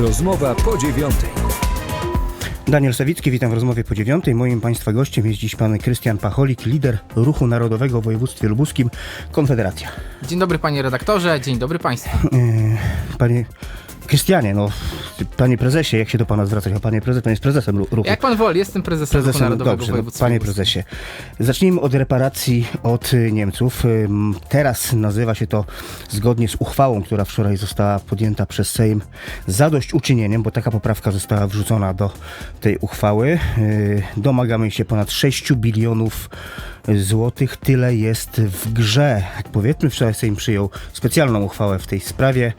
Rozmowa po dziewiątej. Daniel Sawicki, witam w rozmowie po dziewiątej. Moim Państwa gościem jest dziś pan Krystian Pacholik, lider Ruchu Narodowego w województwie lubuskim, Konfederacja. Dzień dobry panie redaktorze, dzień dobry państwu. Yy, Panie Krystianie, no, panie prezesie, jak się do pana zwracać? A panie prezes, pan jest prezesem ru- ruchu. Jak pan woli, jestem prezesem, Ruchu Narodowego dobrze, no, panie prezesie. Zacznijmy od reparacji od y, Niemców. Teraz nazywa się to zgodnie z uchwałą, która wczoraj została podjęta przez Sejm zadośćuczynieniem, bo taka poprawka została wrzucona do tej uchwały. Y, Domagamy się ponad 6 bilionów złotych. Tyle jest w grze. Powiedzmy, wczoraj Sejm przyjął specjalną uchwałę w tej sprawie.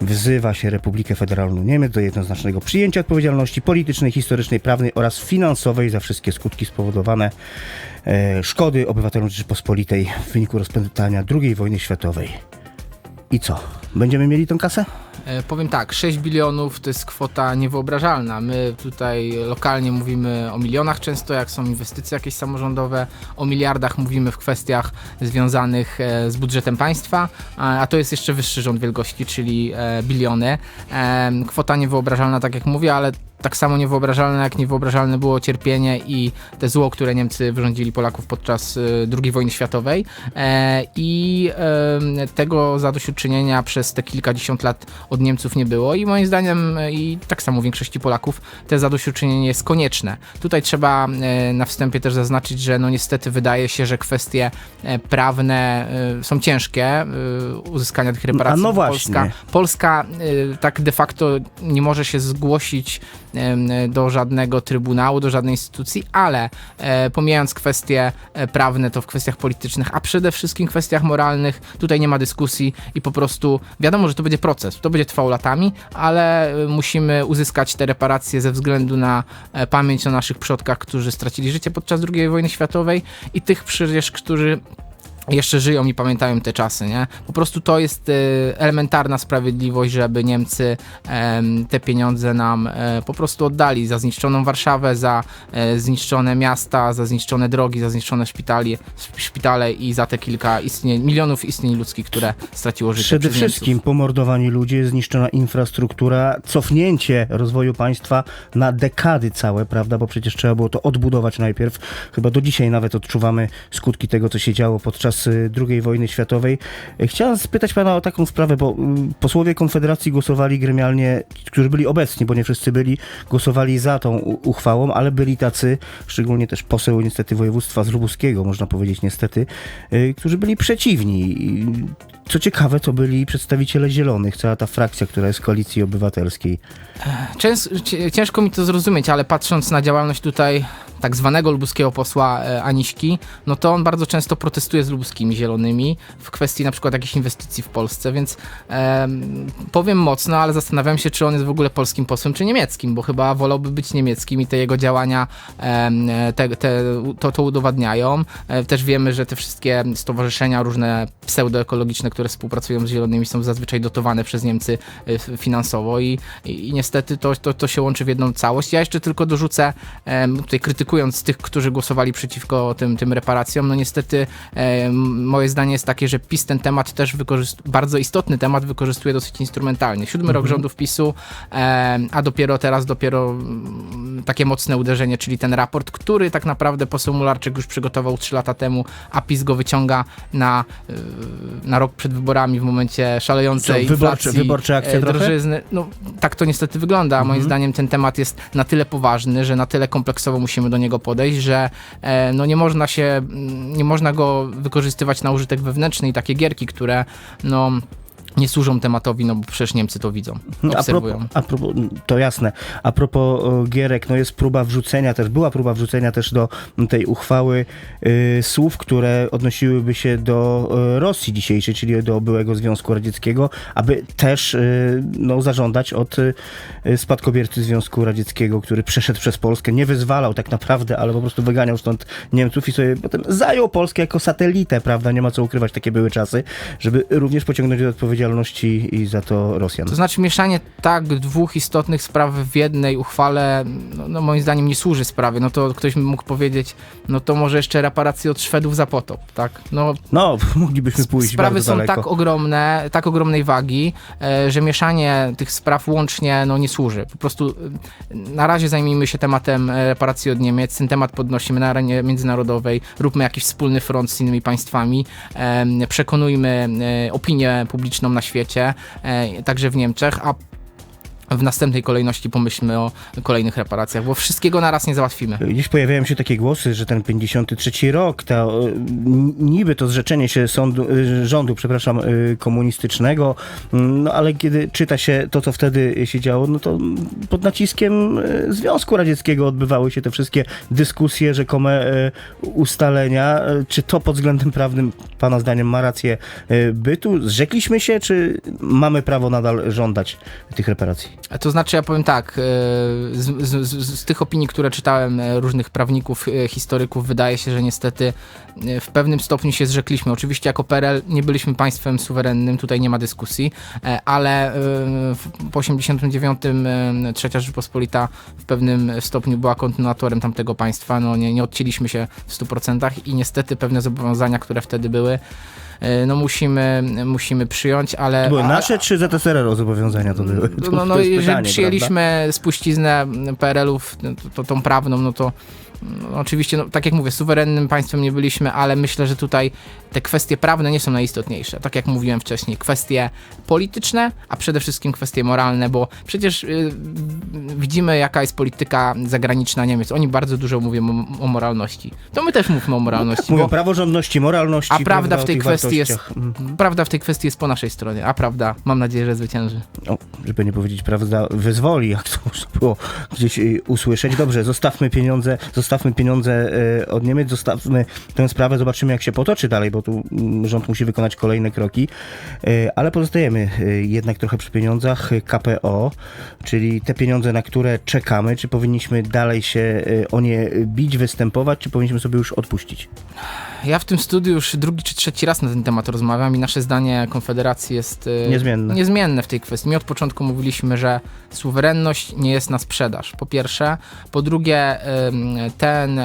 Wzywa się Republikę Federalną Niemiec do jednoznacznego przyjęcia odpowiedzialności politycznej, historycznej, prawnej oraz finansowej za wszystkie skutki spowodowane e, szkody obywatelom Rzeczypospolitej w wyniku rozpętania II wojny światowej. I co? Będziemy mieli tą kasę? E, Powiem tak, 6 bilionów to jest kwota niewyobrażalna. My tutaj lokalnie mówimy o milionach często, jak są inwestycje jakieś samorządowe, o miliardach mówimy w kwestiach związanych e, z budżetem państwa, a a to jest jeszcze wyższy rząd wielkości, czyli e, biliony. E, Kwota niewyobrażalna, tak jak mówię, ale tak samo niewyobrażalne, jak niewyobrażalne było cierpienie i te zło, które Niemcy wyrządzili Polaków podczas e, II wojny światowej. E, I e, tego zadośćuczynienia przez te kilkadziesiąt lat od Niemców nie było i moim zdaniem e, i tak samo większości Polaków te zadośćuczynienie jest konieczne. Tutaj trzeba e, na wstępie też zaznaczyć, że no niestety wydaje się, że kwestie e, prawne są ciężkie uzyskania tych reparacji. A no właśnie. Polska, Polska tak de facto nie może się zgłosić do żadnego trybunału, do żadnej instytucji, ale e, pomijając kwestie e, prawne, to w kwestiach politycznych, a przede wszystkim kwestiach moralnych, tutaj nie ma dyskusji i po prostu wiadomo, że to będzie proces, to będzie trwał latami, ale e, musimy uzyskać te reparacje ze względu na pamięć o naszych przodkach, którzy stracili życie podczas II wojny światowej i tych przecież, którzy jeszcze żyją i pamiętają te czasy, nie? Po prostu to jest e, elementarna sprawiedliwość, żeby Niemcy em, te pieniądze nam e, po prostu oddali za zniszczoną Warszawę, za e, zniszczone miasta, za zniszczone drogi, za zniszczone szpitali, szpitale i za te kilka istnień, milionów istnień ludzkich, które straciło życie Przede wszystkim pomordowani ludzie, zniszczona infrastruktura, cofnięcie rozwoju państwa na dekady całe, prawda? Bo przecież trzeba było to odbudować najpierw. Chyba do dzisiaj nawet odczuwamy skutki tego, co się działo podczas y, II wojny światowej. Y, Chciałem spytać pana o taką sprawę, bo y, posłowie Konfederacji głosowali gremialnie, którzy byli obecni, bo nie wszyscy byli, głosowali za tą uchwałą, ale byli tacy, szczególnie też poseł niestety województwa z można powiedzieć niestety, y, którzy byli przeciwni. Co ciekawe, to byli przedstawiciele Zielonych, cała ta frakcja, która jest w Koalicji Obywatelskiej. Ciężko mi to zrozumieć, ale patrząc na działalność tutaj tak zwanego lubuskiego posła e, Aniśki, no to on bardzo często protestuje z lubuskimi zielonymi w kwestii na przykład jakichś inwestycji w Polsce, więc em, powiem mocno, ale zastanawiam się, czy on jest w ogóle polskim posłem, czy niemieckim, bo chyba wolałby być niemieckim i te jego działania em, te, te, to, to udowadniają. E, Też wiemy, że te wszystkie stowarzyszenia, różne pseudoekologiczne, które współpracują z zielonymi są zazwyczaj dotowane przez Niemcy e, finansowo i, i i niestety to, to, to się łączy w jedną całość. Ja jeszcze tylko dorzucę, tutaj krytykując tych, którzy głosowali przeciwko tym, tym reparacjom, no niestety em, moje zdanie jest takie, że PiS ten temat też wykorzystuje, bardzo istotny temat wykorzystuje dosyć instrumentalnie. Siódmy rok rządów PiSu, em, a dopiero teraz dopiero takie mocne uderzenie, czyli ten raport, który tak naprawdę poseł Mularczyk już przygotował 3 lata temu, a PiS go wyciąga na, y, na rok przed wyborami w momencie szalejącej Co, wyborcze- inflacji, wyborcze akcje e, drożyzny. No, tak to niestety wygląda. Mhm. Moim zdaniem ten temat jest na tyle poważny, że na tyle kompleksowo musimy do niego podejść, że e, no nie można się, nie można go wykorzystywać na użytek wewnętrzny i takie gierki, które no nie służą tematowi, no bo przecież Niemcy to widzą, A obserwują. propos, a propos, to jasne. A propos Gierek, no jest próba wrzucenia też, była próba wrzucenia też do tej uchwały y, słów, które odnosiłyby się do Rosji dzisiejszej, czyli do byłego Związku Radzieckiego, aby też y, no, zażądać od y, spadkobiercy Związku Radzieckiego, który przeszedł przez Polskę, nie wyzwalał tak naprawdę, ale po prostu wyganiał stąd Niemców i sobie potem zajął Polskę jako satelitę, prawda? Nie ma co ukrywać, takie były czasy, żeby również pociągnąć do odpowiedzialności odpowiedzialności i za to Rosjan. To znaczy mieszanie tak dwóch istotnych spraw w jednej uchwale, no, no moim zdaniem nie służy sprawie. No to ktoś mógł powiedzieć, no to może jeszcze reparacje od Szwedów za potop, tak? No No, moglibyśmy pójść sprawy są daleko. tak ogromne, tak ogromnej wagi, e, że mieszanie tych spraw łącznie no, nie służy. Po prostu e, na razie zajmijmy się tematem e, reparacji od Niemiec, ten temat podnosimy na arenie międzynarodowej, róbmy jakiś wspólny front z innymi państwami, przekonujmy opinię publiczną na świecie, e, także w Niemczech, a w następnej kolejności pomyślmy o kolejnych reparacjach, bo wszystkiego naraz nie załatwimy. Gdzieś pojawiają się takie głosy, że ten 53 rok, ta, e, niby to zrzeczenie się sądu, e, rządu, przepraszam, e, komunistycznego, mm, no ale kiedy czyta się to, co wtedy się działo, no to pod naciskiem Związku Radzieckiego odbywały się te wszystkie dyskusje, rzekome ustalenia. Czy to pod względem prawnym, pana zdaniem, ma rację bytu? Zrzekliśmy się, czy mamy prawo nadal żądać tych reparacji? To znaczy, ja powiem tak, e, z, z, z, z tych opinii, które czytałem e, różnych prawników, e, historyków, wydaje się, że niestety w pewnym stopniu się zrzekliśmy. Oczywiście jako PRL nie byliśmy państwem suwerennym, tutaj nie ma dyskusji, ale po 89 e, Trzecia Rzeczpospolita w pewnym stopniu była kontynuatorem tamtego państwa, no nie, nie odcięliśmy się w 100% i niestety pewne zobowiązania, które wtedy były, no musimy, musimy przyjąć, ale... To były nasze, czy ZSRR zobowiązania to były? To, no, no jeżeli pytanie, przyjęliśmy spuściznę PRL-ów, no, to, to, tą prawną, no to no, oczywiście, no, tak jak mówię, suwerennym państwem nie byliśmy, ale myślę, że tutaj te kwestie prawne nie są najistotniejsze. Tak jak mówiłem wcześniej, kwestie polityczne, a przede wszystkim kwestie moralne, bo przecież y, widzimy, jaka jest polityka zagraniczna Niemiec. Oni bardzo dużo mówią o, o moralności. To my też mówmy o moralności. Mówią bo praworządności, moralności. A prawda w tej kwestii jest-. Mm. prawda w tej kwestii jest po naszej stronie, a prawda, mam nadzieję, że zwycięży. O, żeby nie powiedzieć prawda, wyzwoli, jak to można było gdzieś y, usłyszeć. Dobrze, zostawmy pieniądze, zostawmy pieniądze y, od Niemiec, zostawmy tę sprawę, zobaczymy jak się potoczy dalej, bo tu mm, rząd musi wykonać kolejne kroki. Y, Ale pozostajemy y, jednak trochę przy pieniądzach KPO, czyli te pieniądze, na które czekamy, czy powinniśmy dalej się o nie bić, występować, czy powinniśmy sobie już odpuścić? Ja w tym studiu już drugi czy trzeci raz na ten temat rozmawiam i nasze zdanie Konfederacji jest e, Niezmienne. niezmienne w tej kwestii. My od początku mówiliśmy, że suwerenność nie jest na sprzedaż, po pierwsze. Po drugie, ten,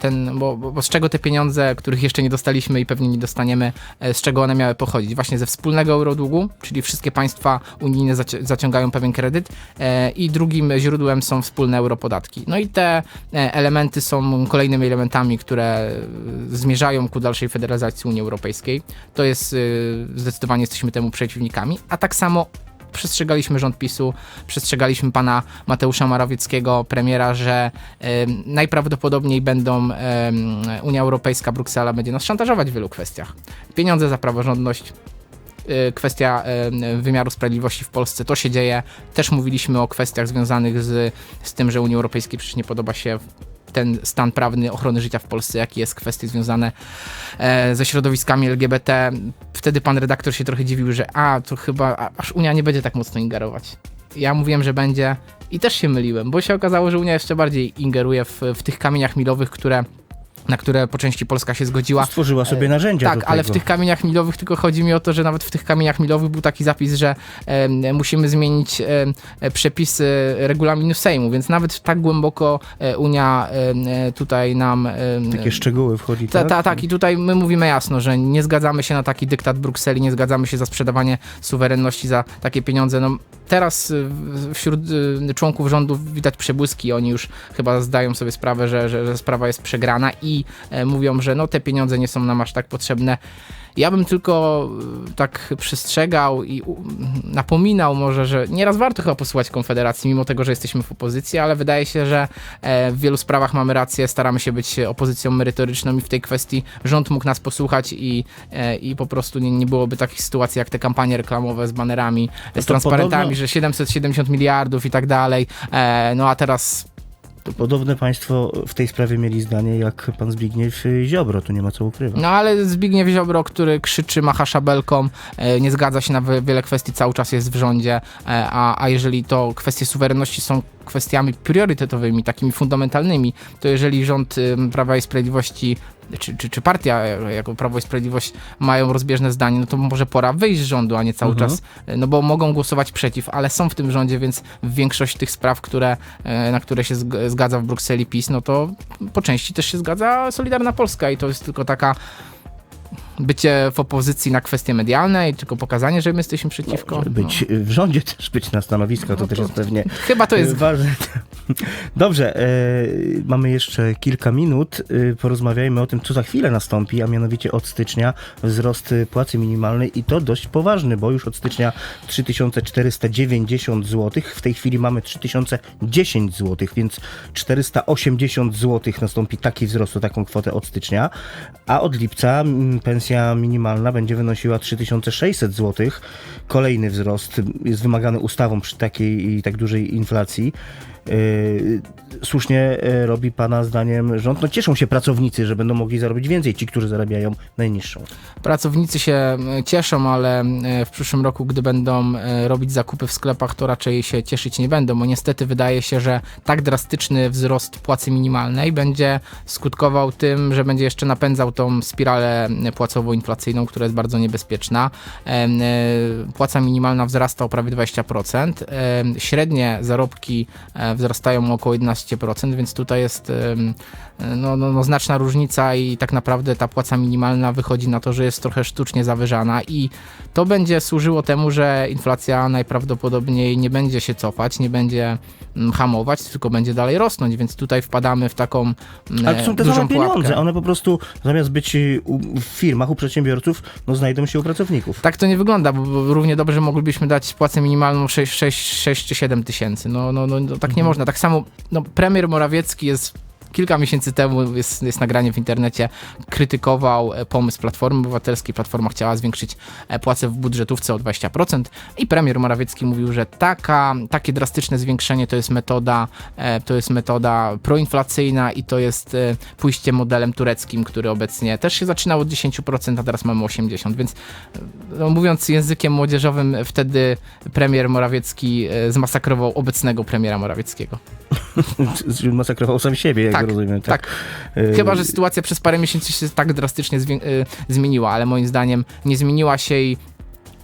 ten bo, bo z czego te pieniądze, których jeszcze nie dostaliśmy i pewnie nie dostaniemy, e, z czego one miały pochodzić? Właśnie ze wspólnego eurodługu, czyli wszystkie państwa unijne zaci- zaciągają pewien kredyt e, i drugim źródłem są wspólne europodatki. No i te e, elementy są kolejnymi elementami, które e, zmierzają ku dalszej federalizacji Unii Europejskiej. To jest, y, zdecydowanie jesteśmy temu przeciwnikami, a tak samo przestrzegaliśmy rząd PiSu, przestrzegaliśmy pana Mateusza Morawieckiego, premiera, że em, najprawdopodobniej będą em, Unia Europejska, Bruksela będzie nas szantażować w wielu kwestiach. Pieniądze za praworządność, y, kwestia em, wymiaru sprawiedliwości w Polsce, to się dzieje. Też mówiliśmy o kwestiach związanych z, z tym, że Unii Europejskiej przecież nie podoba się ten stan prawny ochrony życia w Polsce, jakie jest kwestie związane e, ze środowiskami LGBT. Wtedy pan redaktor się trochę dziwił, że a, to chyba a, aż Unia nie będzie tak mocno ingerować. Ja mówiłem, że będzie i też się myliłem, bo się okazało, że Unia jeszcze bardziej ingeruje w, w tych kamieniach milowych, które na które po części Polska się zgodziła. Stworzyła sobie narzędzia Tak, ale w tych kamieniach milowych tylko chodzi mi o to, że nawet w tych kamieniach milowych był taki zapis, że em, musimy zmienić e, przepisy regulaminu Sejmu, więc nawet tak głęboko e, Unia e, tutaj nam... Takie szczegóły wchodzi, ta, tak? ta, tak, i tutaj my mówimy jasno, że nie zgadzamy się na taki dyktat Brukseli, nie zgadzamy się za sprzedawanie suwerenności za takie pieniądze. No, teraz w- wśród członków rządu widać przebłyski, oni już chyba zdają sobie sprawę, że, że, że sprawa jest przegrana i e, mówią, że no te pieniądze nie są nam aż tak potrzebne. Ja bym tylko y, tak przestrzegał i napominał może, że nieraz warto chyba posłuchać Konfederacji, mimo tego, że jesteśmy w opozycji, ale wydaje się, że e, w wielu sprawach mamy rację, staramy się być opozycją merytoryczną i w tej kwestii rząd mógł nas posłuchać i, e, i po prostu nie, nie byłoby takich sytuacji jak te kampanie reklamowe z banerami, z to transparentami, podobno- że 770 miliardów i tak dalej, e, no a teraz To podobne państwo w tej sprawie mieli zdanie jak pan Zbigniew Ziobro, tu nie ma co ukrywać. No ale Zbigniew Ziobro, który krzyczy, macha szabelką, e, nie zgadza się na wi- wiele kwestii, cały czas jest w rządzie, e, a, a jeżeli to kwestie suwerenności są kwestiami priorytetowymi, takimi fundamentalnymi, to jeżeli rząd Prawa i Sprawiedliwości czy, czy, czy partia jako Prawo i Sprawiedliwość mają rozbieżne zdanie, no to może pora wyjść z rządu, a nie cały Mhm. czas, no bo mogą głosować przeciw, ale są w tym rządzie, więc większość tych spraw, które, e, na które się zg- zgadza w Brukseli PiS, no to po części też się zgadza Solidarna Polska i to jest tylko taka bycie w opozycji na kwestie medialne i tylko pokazanie, że my jesteśmy przeciwko. Żeby być w rządzie też być na stanowisko, to też jest pewnie no. Chyba to jest ważne. Dobrze, e, mamy jeszcze kilka minut. E, porozmawiajmy o tym, co za chwilę nastąpi, a mianowicie od stycznia wzrost e, płacy minimalnej i to dość poważny, bo już od stycznia 3490 zł. W tej chwili mamy 3010 zł, więc 480 zł nastąpi taki wzrost o taką kwotę od stycznia, a od lipca mm, pensja minimalna będzie wynosiła 3600 zł. Kolejny wzrost jest wymagany ustawą przy takiej i tak dużej inflacji. Yy, słusznie yy, robi Pana zdaniem rząd. No cieszą się pracownicy, że będą mogli zarobić więcej, ci, którzy zarabiają najniższą. Pracownicy się e, cieszą, ale e, w przyszłym roku, gdy będą e, robić zakupy w sklepach, to raczej się cieszyć nie będą, bo niestety wydaje się, że tak drastyczny wzrost płacy minimalnej będzie skutkował tym, że będzie jeszcze napędzał tą spiralę płacowo-inflacyjną, która jest bardzo niebezpieczna. E, e, Płaca minimalna wzrasta o prawie 20%, e, średnie zarobki wzrastają o około 11%, więc tutaj jest no, no, no, znaczna różnica i tak naprawdę ta płaca minimalna wychodzi na to, że jest trochę sztucznie zawyżana i to będzie służyło temu, że inflacja najprawdopodobniej nie będzie się cofać, nie będzie mm, hamować, tylko będzie dalej rosnąć, więc tutaj wpadamy w taką mm, Ale to są te same pieniądze. pułapkę. One po prostu zamiast być w firmach, u przedsiębiorców, no znajdą się u pracowników. Tak to nie wygląda, bo, bo równie dobrze moglibyśmy dać płacę minimalną 6, 6, 6 czy 7 tysięcy. No, no, no, no tak nie można. Tak samo no, premier Morawiecki jest kilka miesięcy temu, jest, jest nagranie w internecie, krytykował e, pomysł Platformy Obywatelskiej. Platforma chciała zwiększyć e, płacę w budżetówce o 20% i premier Morawiecki mówił, że taka, takie drastyczne zwiększenie to jest metoda, e, to jest metoda proinflacyjna i to jest pójście modelem tureckim, który obecnie też się zaczynał od 10%, a teraz mamy 80%, więc no, mówiąc językiem młodzieżowym, wtedy premier Morawiecki zmasakrował obecnego premiera Morawieckiego. Masakrował sam siebie, jak Tak, rozumiem. Tak. Y, Chyba, że sytuacja przez parę miesięcy się tak drastycznie y, zmieniła, ale moim zdaniem nie zmieniła się i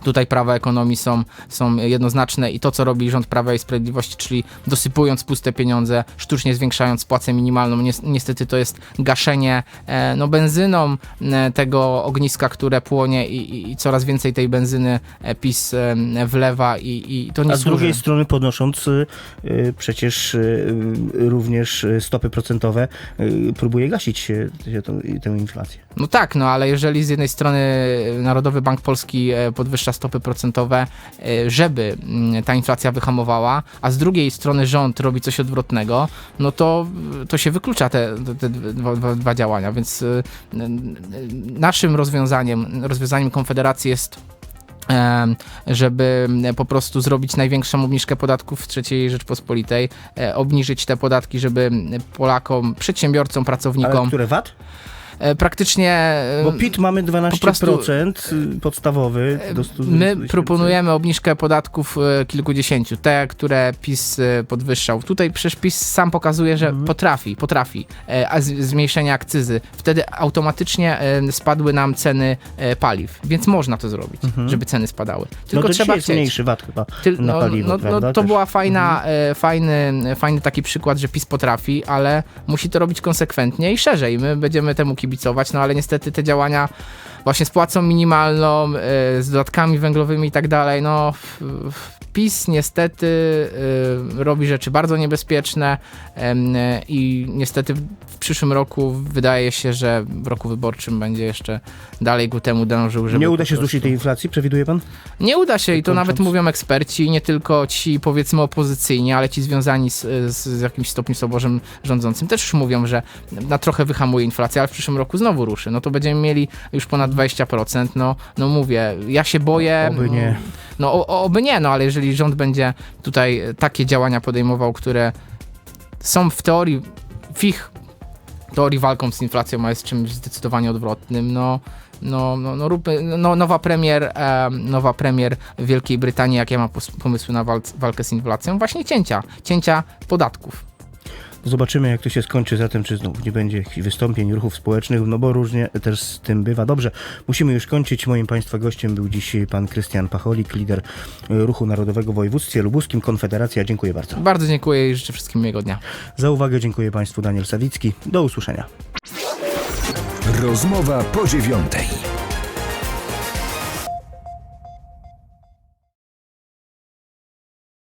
Tutaj prawa ekonomii są, są jednoznaczne i to, co robi rząd Prawa i Sprawiedliwości, czyli dosypując puste pieniądze, sztucznie zwiększając płacę minimalną, nies- niestety to jest gaszenie e, no, benzyną e, tego ogniska, które płonie i, i, coraz więcej tej benzyny e, PiS wlewa i, i to nie A z służy. drugiej strony podnosząc y, przecież y, również stopy procentowe, y, próbuje gasić tę, inflację. No tak, no ale jeżeli z jednej strony Narodowy Bank Polski podwyższa stopy procentowe, e, żeby mm, ta inflacja wyhamowała, a z drugiej strony rząd robi coś odwrotnego, no to, to się wyklucza te, te, dwa, dwa, działania, więc e, naszym rozwiązaniem, rozwiązaniem Konfederacji jest żeby po prostu zrobić największą obniżkę podatków w III Rzeczpospolitej, e, obniżyć te podatki, żeby Polakom, przedsiębiorcom, Ale pracownikom które VAT? E, praktycznie e, Bo PIT mamy 12% y, podstawowy. Do 100 My proponujemy obniżkę podatków e, kilkudziesięciu, te, które PiS e, podwyższał. Tutaj przecież PiS sam pokazuje, że Mhm. potrafi, potrafi. E, A zmniejszenie akcyzy. Wtedy automatycznie e, spadły nam ceny e, paliw, więc można to zrobić, żeby ceny spadały. Mhm. no Tylko to trzeba jest chcieć. mniejszy VAT chyba Tyl- na no, paliwo, no, prawda? no, to Też. była fajna, Mhm. e, fajny, fajny taki przykład, że PiS potrafi, ale musi to robić konsekwentnie i szerzej. My będziemy temu kibicować, no ale niestety te działania właśnie z płacą minimalną, e, z dodatkami węglowymi i tak dalej, no PiS niestety e, robi rzeczy bardzo niebezpieczne e, i niestety w, przyszłym roku wydaje się, że w roku wyborczym będzie jeszcze dalej ku temu dążył, żeby Nie uda się prostu- zdusić tej inflacji, przewiduje pan? nie uda się i to nawet mówią eksperci, nie tylko ci powiedzmy opozycyjni, ale ci związani z, z, jakimś stopniu soborzem rządzącym też już mówią, że na trochę wyhamuje inflacja, ale w przyszłym roku znowu ruszy. No to będziemy mieli już ponad 20%. No, no mówię, ja się boję. Oby nie. No o- oby nie, no ale jeżeli rząd będzie tutaj takie działania podejmował, które są w teorii, w ich teorii walką z inflacją, a jest czymś zdecydowanie odwrotnym, no no, no, no, rób, no nowa premier, e, nowa premier Wielkiej Brytanii, jakie ma pomysły na walc- walkę z inflacją? Właśnie cięcia, cięcia podatków. Zobaczymy, jak to się skończy zatem, czy znów nie będzie jakichś wystąpień, ruchów społecznych, no bo różnie też z tym bywa. Dobrze, musimy już kończyć. Moim Państwa gościem był dziś pan Krystian Pacholik, lider y, Ruchu Narodowego w województwie lubuskim, Konfederacja. Dziękuję bardzo. Bardzo dziękuję i życzę wszystkim miłego dnia. Za uwagę dziękuję Państwu Daniel Sawicki. Do usłyszenia. Rozmowa po dziewiątej.